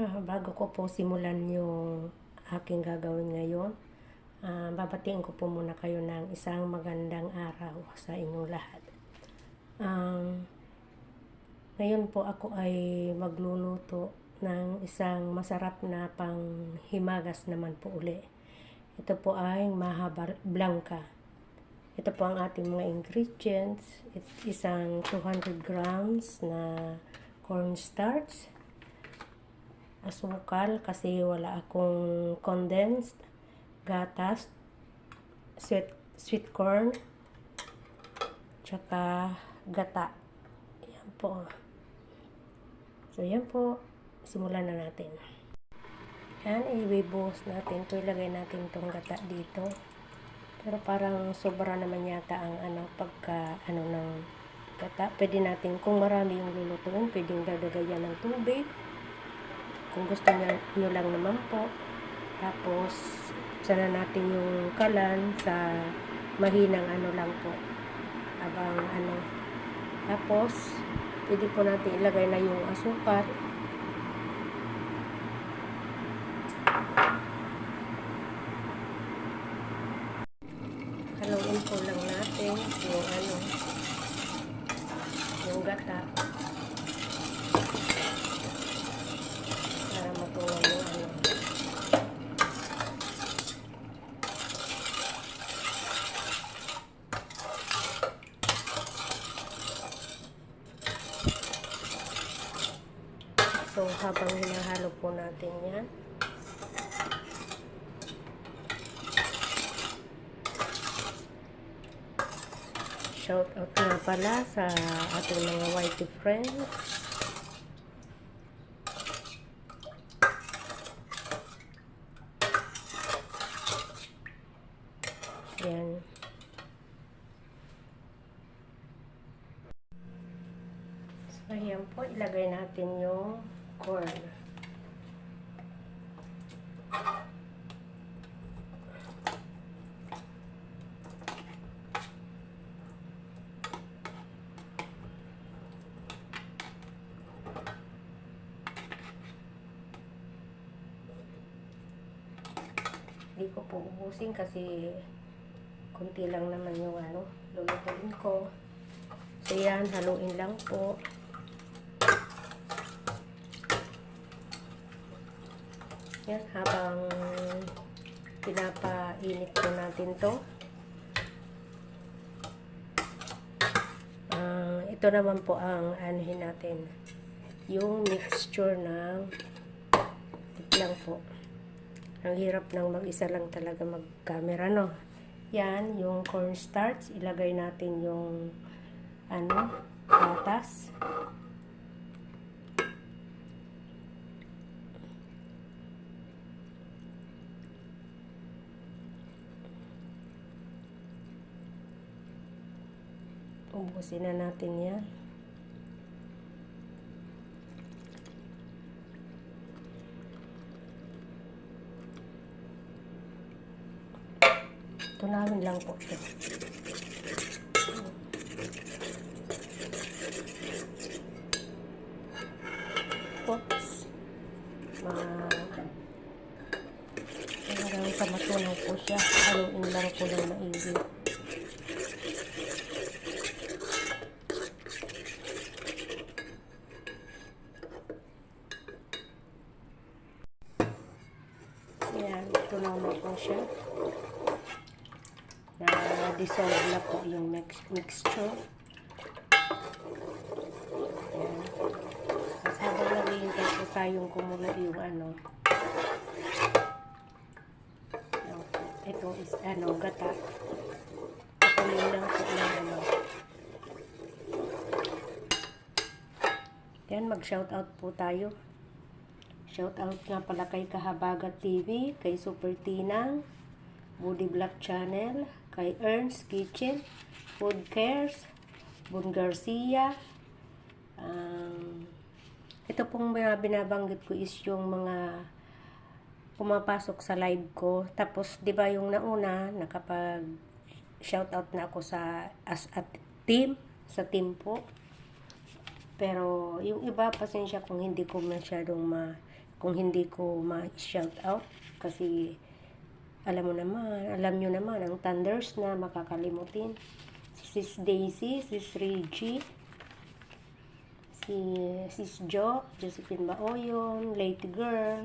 Ah, bago ko po simulan yung aking gagawin ngayon, ah, babatiin ko po muna kayo ng isang magandang araw sa inyong lahat. Um, ngayon po ako ay magluluto ng isang masarap na panghimagas naman po uli. Ito po ay mahaba blanca. Ito po ang ating mga ingredients. It, isang 200 grams na cornstarch, asukal kasi wala akong condensed, gatas, sweet, sweet corn, tsaka gata. Yan po. So, yan po. Simulan na natin. Yan, i-buhos natin. Ito, ilagay natin itong gata dito. Pero parang sobra naman yata ang ano, pagka, ano, ng gata. Pwede natin, kung marami yung lulutuin, pwedeng dadagayan ng tubig. Kung gusto niya, nyo lang naman po. Tapos, sana natin yung kalan sa mahinang ano lang po. Abang ano. Tapos, pwede po natin ilagay na yung asukar. Haluin po lang natin yung ano, yung gata. Para matunaw yung ano. So, habang hinahalo po natin yan, shout out nga pala sa ating mga whitey friends. Yan. So, ayan po, ilagay natin yung corn. Hindi ko po ubusin kasi kunti lang naman yung ano, lulutuin ko. So yan, haluin lang po. Yan, habang pinapainit po natin to. Ah, ito naman po ang anuhin natin. Yung mixture ng lang po. Ang hirap ng mag-isa lang talaga mag-camera, no? Yan, yung cornstarch. Ilagay natin yung ano, gatas. Ubusin na natin yan. Tunawin lang po ito. Oops. Ma... Hanggang sa matunaw po siya. Haluin lang po ng maigi. Ayan, tunaw na po siya na dissolve na po yung mix mixture. Ayan. Tapos habang naghihintay po tayong kumulo yung ano, ito is ano, gata. Patuloy lang po ng ano. Yan, mag-shoutout po tayo. Shoutout nga pala kay Kahabagat TV, kay Super Tinang, Woody Black Channel, kay Ernst Kitchen, Food Cares, Bon Garcia. Um, ito pong mga binabanggit ko is yung mga pumapasok sa live ko. Tapos, di ba yung nauna, nakapag shoutout na ako sa as at team, sa team po. Pero, yung iba, pasensya kung hindi ko masyadong ma kung hindi ko ma-shout out kasi alam mo naman, alam nyo naman ang thunders na makakalimutin. Sis Daisy, Sis Reggie, si Sis Jo, Josephine Baoyon, Late Girl,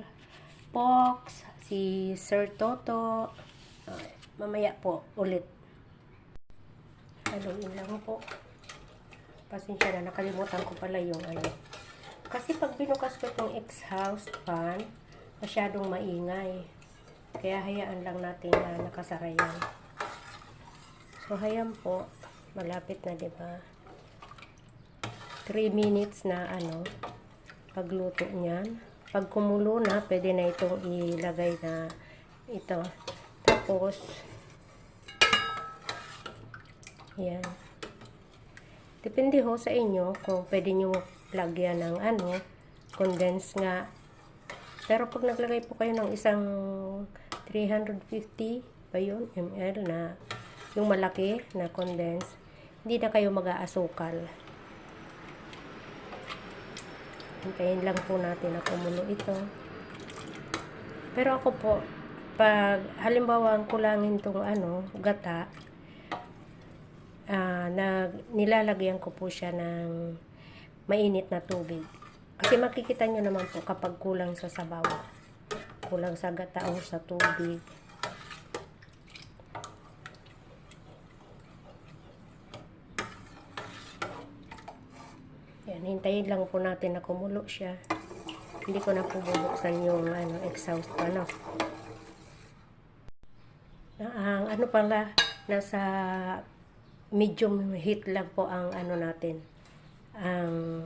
Pox, si Sir Toto. Ah, mamaya po ulit. Haluin lang po. Pasensya na, nakalimutan ko pala yung ano. Kasi pag binukas ko itong X-House fan, masyadong maingay. Kaya hayaan lang natin na nakasara yan. So, hayaan po. Malapit na, ba? 3 minutes na ano, pagluto niyan. Pag kumulo na, pwede na itong ilagay na ito. Tapos, yan. Depende ho sa inyo kung pwede nyo lagyan ng ano, condense nga. Pero pag naglagay po kayo ng isang 350 ba yun, ml na yung malaki na condense, hindi na kayo mag-aasukal. Hintayin lang po natin na kumulo ito. Pero ako po, pag halimbawa ang kulangin tong ano, gata, ah na nilalagyan ko po siya ng mainit na tubig. Kasi makikita nyo naman po kapag kulang sa sabaw. Kulang sa gata o sa tubig. Yan, hintayin lang po natin na kumulo siya. Hindi ko na po bubuksan yung ano, exhaust pa, no? Na, ang ano pala, nasa medium heat lang po ang ano natin, ang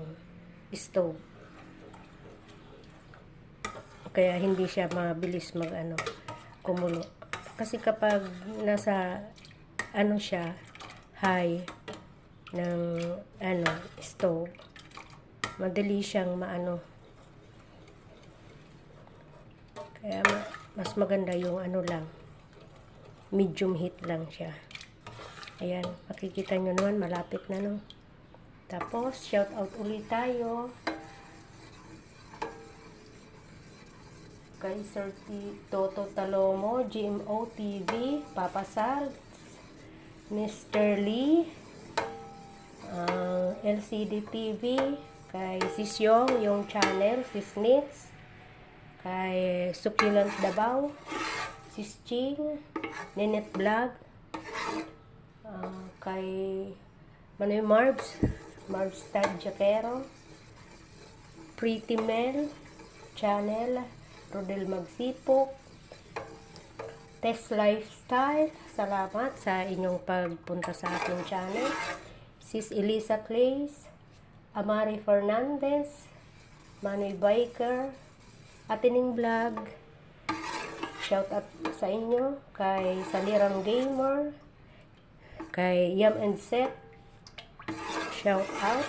stove. Kaya hindi siya mabilis mag ano, kumulo. Kasi kapag nasa ano siya, high ng ano, stove, madali siyang maano. Kaya ma- mas maganda yung ano lang, medium heat lang siya. Ayan, makikita nyo naman, malapit na no. Tapos, shout out ulit tayo. Kay Sir T. Toto Talomo, GMO TV, Papa Sal, Mr. Lee, ang LCD TV, kay Sis Yong, yung channel, Sis Nits, kay Succulent Davao, Sis Ching, Nenet Vlog, ah, kay Manoy Marbs, Marbs Tag Jaquero, Pretty Mel, channel, Rodel Magsipok, Test Lifestyle, salamat sa inyong pagpunta sa aking channel. Sis Elisa Clays, Amari Fernandez, Manoy Biker, Atining Vlog, shout out sa inyo, kay Salirang Gamer, kay Yam and Set, shout out,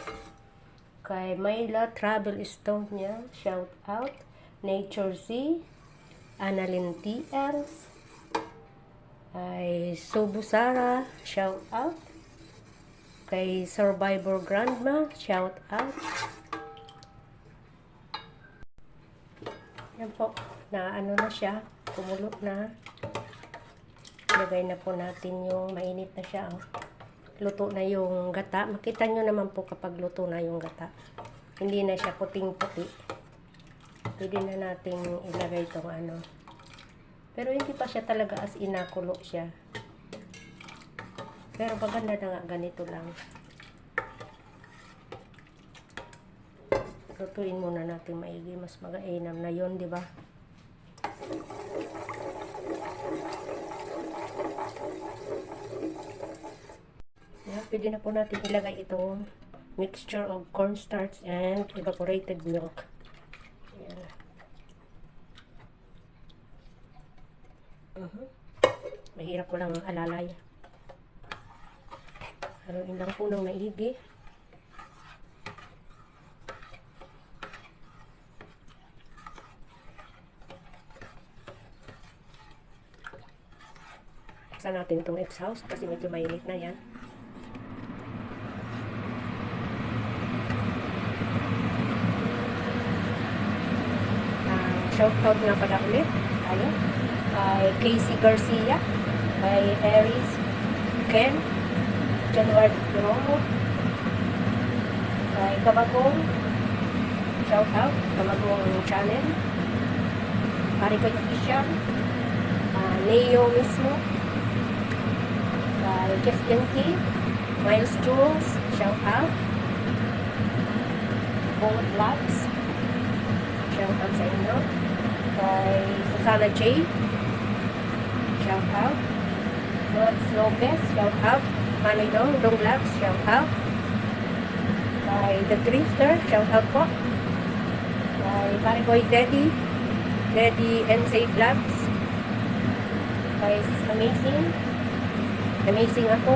kay Mayla Travel Estonia, shout out, Nature Z, Annalyn TLs, kay Subu Sara, shout out, kay Survivor Grandma, shout out. Yan po, na ano na siya, kumulo na. Lagay na po natin yung mainit na siya. Oh. Luto na yung gata. Makita nyo naman po kapag luto na yung gata. Hindi na siya puting-puti. Pwede na nating ilagay itong ano. Pero hindi pa siya talaga as inakulo siya. Pero maganda na nga ganito lang. Lutuin muna natin maigi. Mas magainam na yon di ba? Pwede na po natin ilagay itong mixture of cornstarch and evaporated milk. Ayan. Mhm. Mahirap ko lang alalay. Haluin lang po ng maigi. Buksan natin itong exhaust kasi medyo mainit na yan. Ah, shoutout nga pala ulit. Tayo. Kay Casey Garcia. Kay Aries Ken. January Romo. Kay Kabagong. Shoutout. Kabagong channel. Marikoy Official. Uh, Leo mismo. Kay Jeff Genki. Miles Jules. Shoutout. Bong Vlogs. Shout out sa inyo. Kay Susana J. Shout out. Lods Lopez. Shout out. Manny Dong. Dong Vlogs. Shout out. Kay The Drifter. Shout out po. Kay Pare Boy Daddy. Daddy NC Vlogs. Kay Amazing. Amazing ako.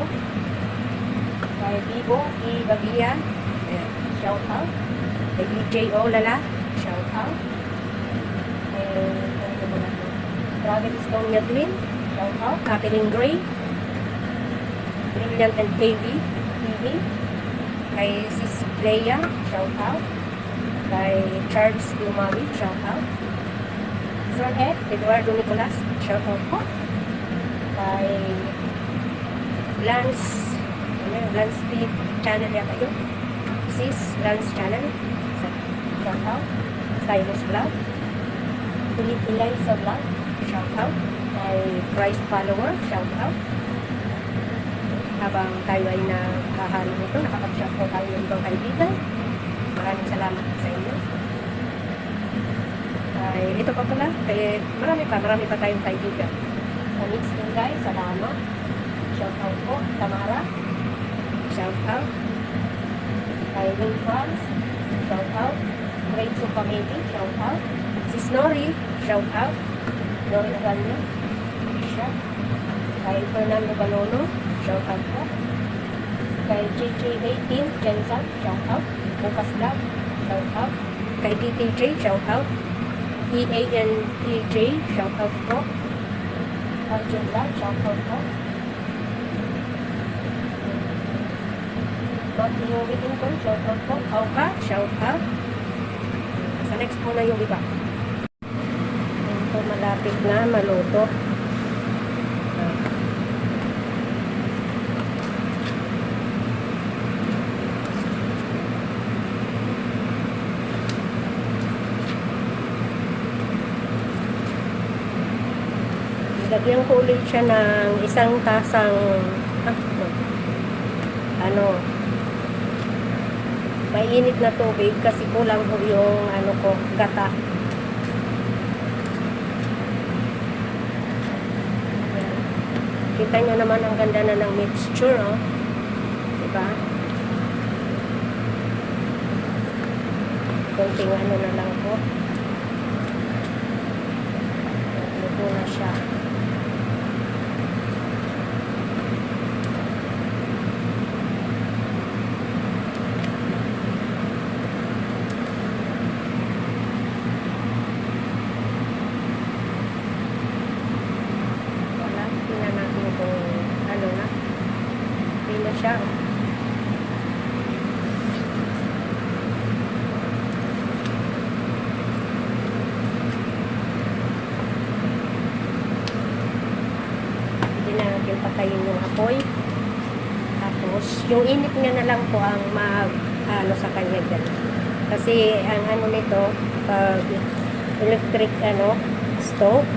Kay Bibo E. Ayan. Shout out. Kay DJ Olala. Shout out. Kay, ano ba natin? Dragon Stone Yadwin. Shout out. Kathleen Gray. Brilliant and KB. TV. Kay Sis Leia. Shout out. Kay Charles Lumali. Shout out. Sir Ed. Eduardo Nicolas. Shout out po. Kay Lance. Ano? Lance Steve channel yata yun. Sis Lance channel. Shout out. Cyrus Vlog. Philip Eliza Vlog. Shout out. Kay Christ follower. Shout out. Habang tayo ay nakahalo nito, nakapag-shout out tayo ng ibang kaibigan. Maraming salamat sa inyo. Ay, ito pa pala. Kaya marami pa, marami pa tayong kaibigan. Sa mix din guys, salamat. Shout out po, Tamara. Shout out. Kay Will France. Shout out. Great Supamedi. Shout out. Si Snorri. Shout out. Nori Aranyo. Siya. Kay Fernando Balono. Shout out po. Kay JJ18. Jensen. Shout out. Bukas Lab. Shout out. Kay DTJ. Shout out. EANTJ. Shout out po. Arjun. Shout out po. Matthew Whittington, shout out po. Kauka, shout out. Sa next po na yung iba. Malapit na maluto. Lagyan ko ulit siya ng isang tasang ah, ano mainit na tubig kasi kulang ho yung ano ko, gata. Ayan. Kita nyo naman ang ganda na ng mixture, oh. Diba? Konting ano na lang po. Luto na siya. Wala. Tingnan natin kung ano na. Hindi na siya. oh. Hindi na natin patayin yung apoy. Tapos, yung init niya na lang po ang mag, ano sa kanya dyan. Kasi, ang ano nito, pag electric, ano, stove,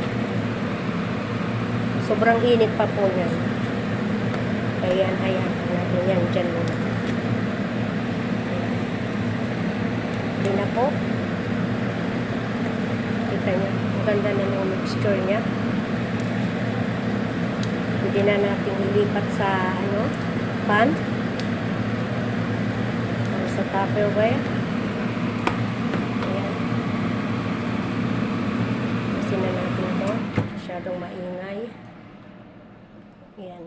sobrang init pa po niyan. Kaya, ayan, natin yan dyan muna. Ayan. Hindi na po. Kita niya, ang ganda na ng mixture niya. Hindi na natin ilipat sa, ano, pan. Sa tupperware. Ayan. Kasi na natin to. Masyadong maingay. Ayan.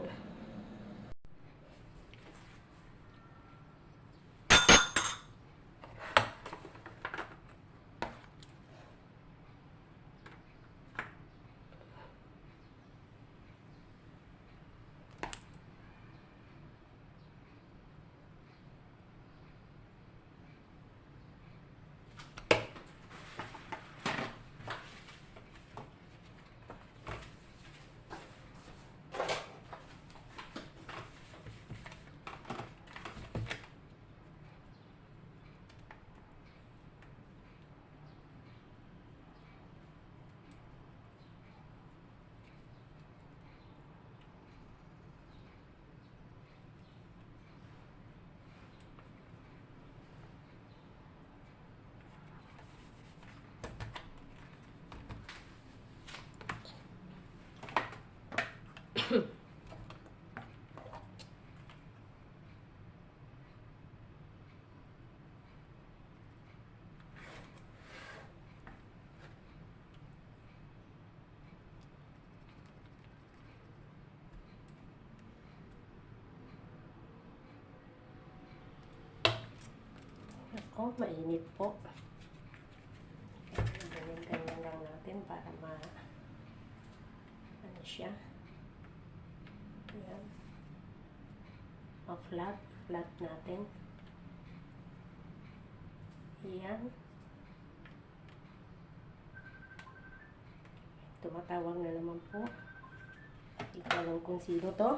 Oh, mainit po. Ganyan-ganyan lang natin para ma... Ano siya? Ayan. Ma-flat. Flat natin. Ayan. Tumatawag na naman po. Ikaw lang kung sino to.